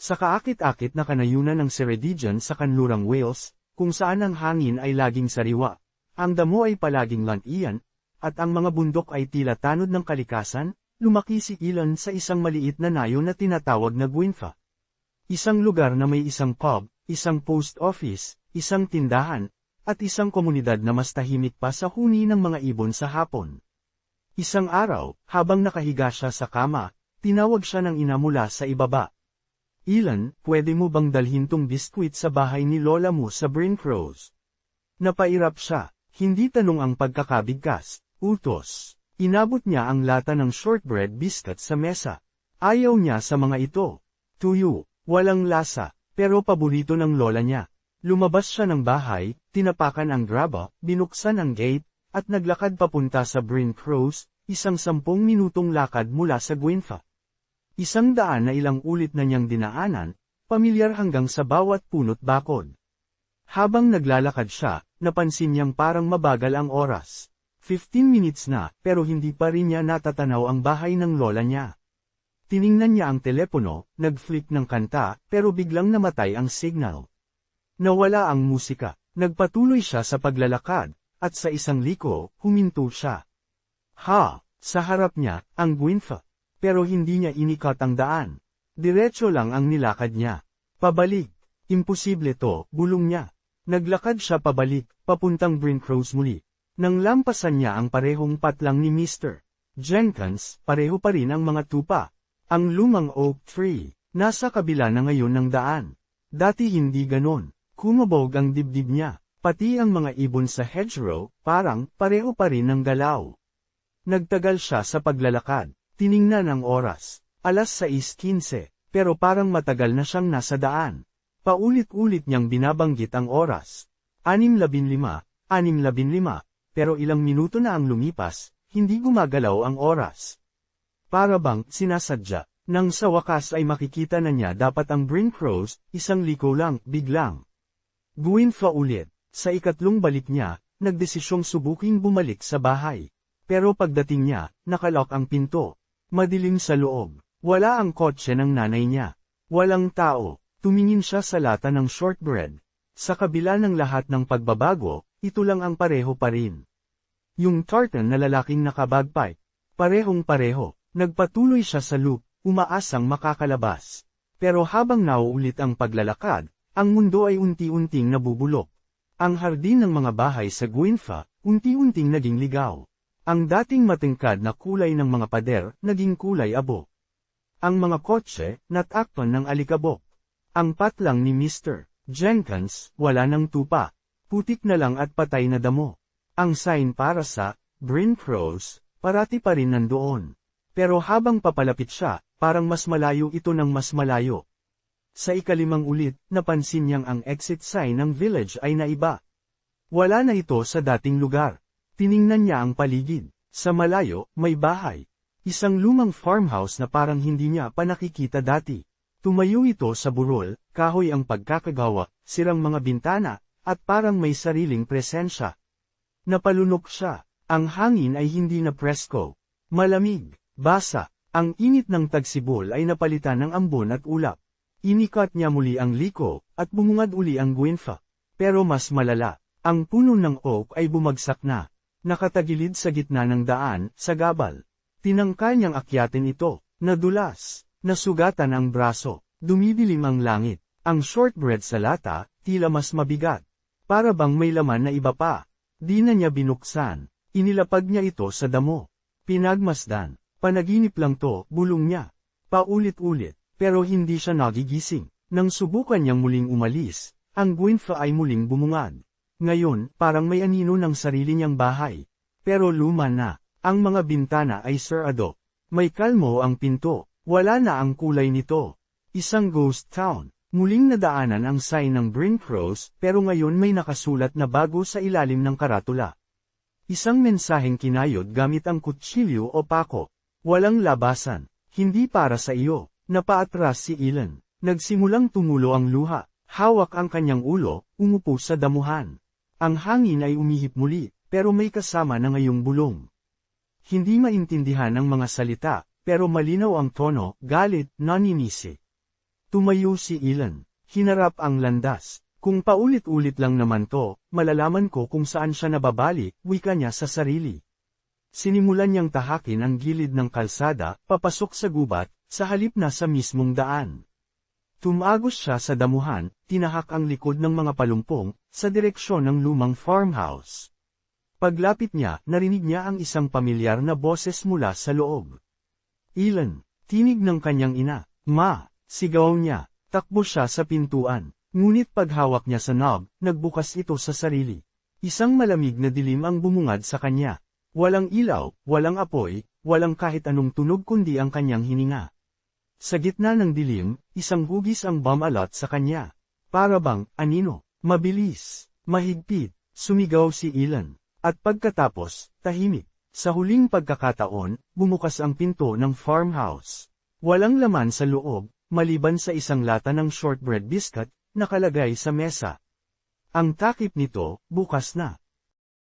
Sa kaakit-akit na kanayunan ng Ceredigion sa kanlurang Wales, kung saan ang hangin ay laging sariwa, ang damo ay palaging lantian, at ang mga bundok ay tila tanod ng kalikasan, lumaki si Elon sa isang maliit na nayo na tinatawag na Gwynfa. Isang lugar na may isang pub, isang post office, isang tindahan, at isang komunidad na mas tahimik pa sa huni ng mga ibon sa hapon. Isang araw, habang nakahiga siya sa kama, tinawag siya ng ina mula sa ibaba. Ilan, pwede mo bang dalhin tong biskwit sa bahay ni lola mo sa Brincrose? Napairap siya, hindi tanong ang pagkakabigkas, utos. Inabot niya ang lata ng shortbread biscuit sa mesa. Ayaw niya sa mga ito. Tuyo, Walang lasa, pero paborito ng lola niya. Lumabas siya ng bahay, tinapakan ang graba, binuksan ang gate, at naglakad papunta sa Bryn Crows, isang sampung minutong lakad mula sa Gwynfa. Isang daan na ilang ulit na niyang dinaanan, pamilyar hanggang sa bawat punot bakod. Habang naglalakad siya, napansin niyang parang mabagal ang oras. 15 minutes na, pero hindi pa rin niya natatanaw ang bahay ng lola niya. Tiningnan niya ang telepono, nag-flick ng kanta, pero biglang namatay ang signal. Nawala ang musika, nagpatuloy siya sa paglalakad, at sa isang liko, huminto siya. Ha! Sa harap niya, ang Gwynfa. Pero hindi niya inikat ang daan. Diretso lang ang nilakad niya. Pabalik. Imposible to, bulong niya. Naglakad siya pabalik, papuntang Brincrose muli. Nang lampasan niya ang parehong patlang ni Mr. Jenkins, pareho pa rin ang mga tupa, ang lumang oak tree, nasa kabila na ngayon ng daan. Dati hindi ganon. Kumabog ang dibdib niya, pati ang mga ibon sa hedgerow, parang pareho pa rin ng galaw. Nagtagal siya sa paglalakad, tiningnan ang oras, alas 6.15, pero parang matagal na siyang nasa daan. Paulit-ulit niyang binabanggit ang oras. 6.15, 6.15, pero ilang minuto na ang lumipas, hindi gumagalaw ang oras. Para bang sinasadya, nang sa wakas ay makikita na niya dapat ang Brincrose, isang liko lang, biglang. Guwinfa ulit, sa ikatlong balik niya, nagdesisyong subuking bumalik sa bahay. Pero pagdating niya, nakalok ang pinto. Madilim sa loob. Wala ang kotse ng nanay niya. Walang tao. Tumingin siya sa lata ng shortbread. Sa kabila ng lahat ng pagbabago, ito lang ang pareho pa rin. Yung tartan na lalaking nakabagpipe. Parehong pareho. Nagpatuloy siya sa loop, umaasang makakalabas. Pero habang nauulit ang paglalakad, ang mundo ay unti-unting nabubulok. Ang hardin ng mga bahay sa Guinfa, unti-unting naging ligaw. Ang dating matingkad na kulay ng mga pader, naging kulay abo. Ang mga kotse, natakpan ng alikabok. Ang patlang ni Mr. Jenkins, wala ng tupa. Putik na lang at patay na damo. Ang sign para sa, Bryn Crows, parati pa rin nandoon. Pero habang papalapit siya, parang mas malayo ito ng mas malayo. Sa ikalimang ulit, napansin niyang ang exit sign ng village ay naiba. Wala na ito sa dating lugar. Tiningnan niya ang paligid. Sa malayo, may bahay. Isang lumang farmhouse na parang hindi niya pa nakikita dati. Tumayo ito sa burol, kahoy ang pagkakagawa, sirang mga bintana, at parang may sariling presensya. Napalunok siya. Ang hangin ay hindi na presko. Malamig. Basa, ang init ng tagsibol ay napalitan ng ambon at ulap. Inikat niya muli ang liko, at bumungad uli ang guinfa. Pero mas malala, ang puno ng oak ay bumagsak na. Nakatagilid sa gitna ng daan, sa gabal. Tinangka niyang akyatin ito, nadulas, nasugatan ang braso, dumidilim ang langit. Ang shortbread sa lata, tila mas mabigat. Para bang may laman na iba pa. Di na niya binuksan. Inilapag niya ito sa damo. Pinagmasdan. Panaginip lang to, bulong niya. Paulit-ulit, pero hindi siya nagigising. Nang subukan niyang muling umalis, ang Gwynfa ay muling bumungad. Ngayon, parang may anino ng sarili niyang bahay. Pero luma na, ang mga bintana ay sarado. May kalmo ang pinto, wala na ang kulay nito. Isang ghost town. Muling nadaanan ang sign ng Brincrose, pero ngayon may nakasulat na bago sa ilalim ng karatula. Isang mensaheng kinayod gamit ang kutsilyo o pako. Walang labasan. Hindi para sa iyo. Napaatras si Ilan. Nagsimulang tumulo ang luha. Hawak ang kanyang ulo, umupo sa damuhan. Ang hangin ay umihip muli, pero may kasama na ngayong bulong. Hindi maintindihan ang mga salita, pero malinaw ang tono, galit, naninisi. Tumayo si Ilan. Hinarap ang landas. Kung paulit-ulit lang naman to, malalaman ko kung saan siya nababalik, wika niya sa sarili. Sinimulan niyang tahakin ang gilid ng kalsada, papasok sa gubat, sa halip na sa mismong daan. Tumagos siya sa damuhan, tinahak ang likod ng mga palumpong, sa direksyon ng lumang farmhouse. Paglapit niya, narinig niya ang isang pamilyar na boses mula sa loob. Ilan, tinig ng kanyang ina, Ma, sigaw niya, takbo siya sa pintuan. Ngunit paghawak niya sa knob, nagbukas ito sa sarili. Isang malamig na dilim ang bumungad sa kanya. Walang ilaw, walang apoy, walang kahit anong tunog kundi ang kanyang hininga. Sa gitna ng dilim, isang hugis ang bumalot sa kanya. Para bang, anino, mabilis, mahigpit, sumigaw si Ilan. At pagkatapos, tahimik. Sa huling pagkakataon, bumukas ang pinto ng farmhouse. Walang laman sa loob, maliban sa isang lata ng shortbread biscuit, nakalagay sa mesa. Ang takip nito, bukas na.